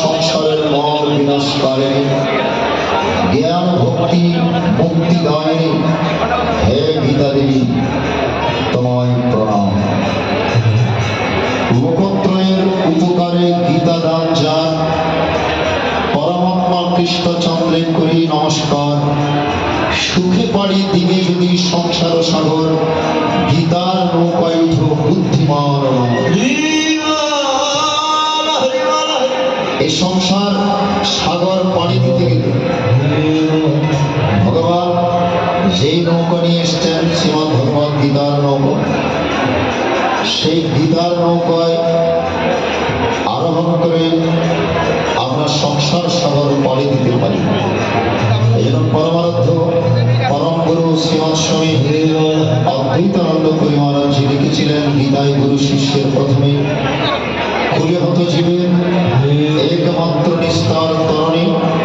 সংসারের মর বিনাশকারে জ্ঞান ভক্তি মুক্তি দায়নি হে তোমায় প্রণাম। লোকত্রয়ের উপকারে গীতা দান কৃষ্ণচন্দ্রের করি নমস্কার সুখে পারি দিকে যদি সংসার সাগর, গীতার নৌকায় বুদ্ধিমান। এই সংসার সাগর পাড়ি দিতে গেলে, ভগবান যেই নৌকা নিয়ে এসছেন শ্রীমদ ভগবত গীতার নৌকা, সেই গীতার নৌকায় আরোহণ করে সংসার সাগর পাড়ি দিতে পারি। এই জন্য পরমারাধ্য পরম গুরু শ্রীমৎ স্বামী অদ্বৈতানন্দ করি মহারাজ লিখেছিলেন গীতায় গুরু শিষ্যের প্রথমে। খুলে হতো জীবের একমাত্র নিস্তার তরণী।